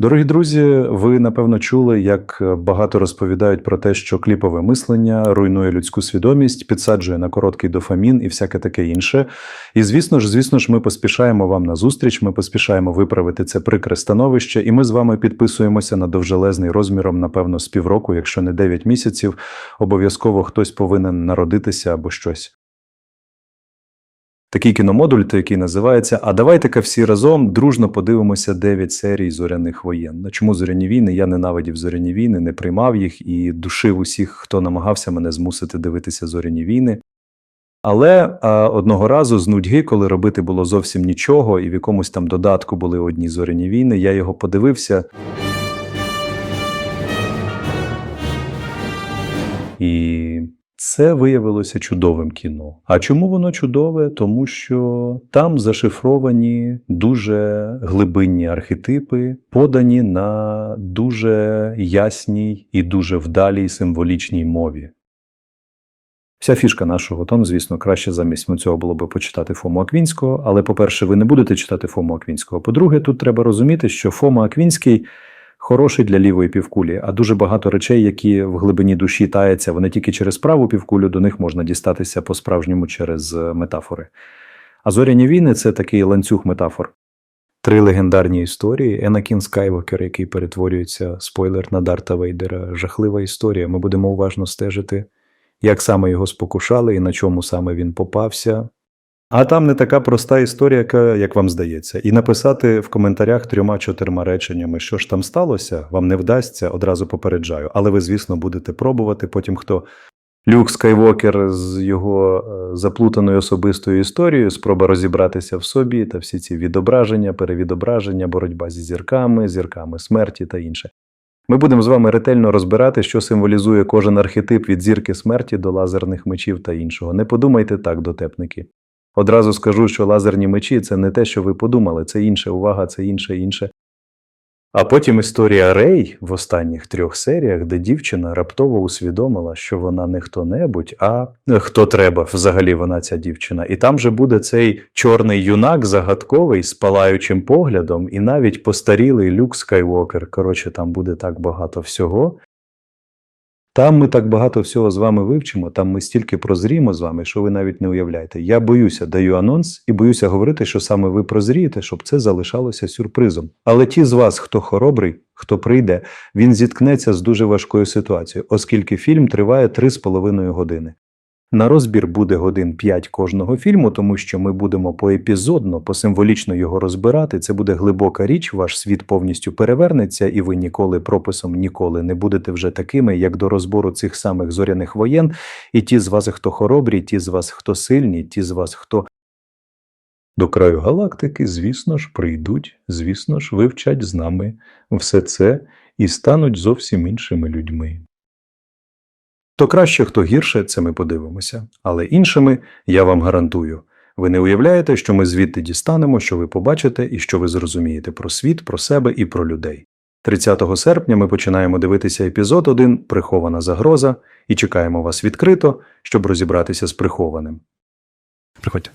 Дорогі друзі, ви напевно чули, як багато розповідають про те, що кліпове мислення руйнує людську свідомість, підсаджує на короткий дофамін і всяке таке інше. І звісно ж, звісно ж, ми поспішаємо вам на зустріч, ми поспішаємо виправити це прикре становище, і ми з вами підписуємося на довжелезний розміром, напевно, з півроку, якщо не 9 місяців. Обов'язково хтось повинен народитися або щось. Такий кіномодуль, який називається А давайте-ка всі разом дружно подивимося 9 серій зоряних воєн. На чому зоряні війни? Я ненавидів зоряні війни, не приймав їх і душив усіх, хто намагався мене змусити дивитися зоряні війни. Але а, одного разу з нудьги, коли робити було зовсім нічого, і в якомусь там додатку були одні зоряні війни, я його подивився. І це виявилося чудовим кіно. А чому воно чудове? Тому що там зашифровані дуже глибинні архетипи, подані на дуже ясній і дуже вдалій символічній мові. Вся фішка нашого тону, звісно, краще замість цього було би почитати Фому Аквінського, але, по-перше, ви не будете читати Фому Аквінського. По-друге, тут треба розуміти, що Фома Аквінський хороший для лівої півкулі, а дуже багато речей, які в глибині душі таяться, вони тільки через праву півкулю, до них можна дістатися по-справжньому через е, метафори. А зоряні війни це такий ланцюг метафор. Три легендарні історії: Енакін Скайвокер, який перетворюється, спойлер на Дарта Вейдера. Жахлива історія. Ми будемо уважно стежити, як саме його спокушали і на чому саме він попався. А там не така проста історія, як вам здається. І написати в коментарях трьома-чотирма реченнями, що ж там сталося, вам не вдасться, одразу попереджаю. Але ви, звісно, будете пробувати. Потім хто Люк Скайвокер з його е, заплутаною особистою історією, спроба розібратися в собі та всі ці відображення, перевідображення, боротьба зі зірками, зірками смерті та інше. Ми будемо з вами ретельно розбирати, що символізує кожен архетип від зірки смерті до лазерних мечів та іншого. Не подумайте так, дотепники. Одразу скажу, що лазерні мечі це не те, що ви подумали, це інше, увага, це інше, інше. А потім історія Рей в останніх трьох серіях, де дівчина раптово усвідомила, що вона не хто-небудь, а е, хто треба взагалі вона ця дівчина. І там же буде цей чорний юнак загадковий з палаючим поглядом, і навіть постарілий Люк Скайвокер. Коротше, там буде так багато всього. Там ми так багато всього з вами вивчимо, там ми стільки прозріємо з вами, що ви навіть не уявляєте. Я боюся, даю анонс і боюся говорити, що саме ви прозрієте, щоб це залишалося сюрпризом. Але ті з вас, хто хоробрий, хто прийде, він зіткнеться з дуже важкою ситуацією, оскільки фільм триває 3,5 години. На розбір буде годин 5 кожного фільму, тому що ми будемо поепізодно, посимволічно його розбирати. Це буде глибока річ, ваш світ повністю перевернеться, і ви ніколи прописом ніколи не будете вже такими, як до розбору цих самих зоряних воєн. І ті з вас, хто хоробрі, ті з вас, хто сильні, ті з вас, хто до краю галактики, звісно ж, прийдуть, звісно ж, вивчать з нами все це і стануть зовсім іншими людьми. То краще, хто гірше, це ми подивимося. Але іншими я вам гарантую. Ви не уявляєте, що ми звідти дістанемо, що ви побачите і що ви зрозумієте про світ, про себе і про людей. 30 серпня ми починаємо дивитися епізод 1 Прихована загроза і чекаємо вас відкрито, щоб розібратися з прихованим. Приходьте.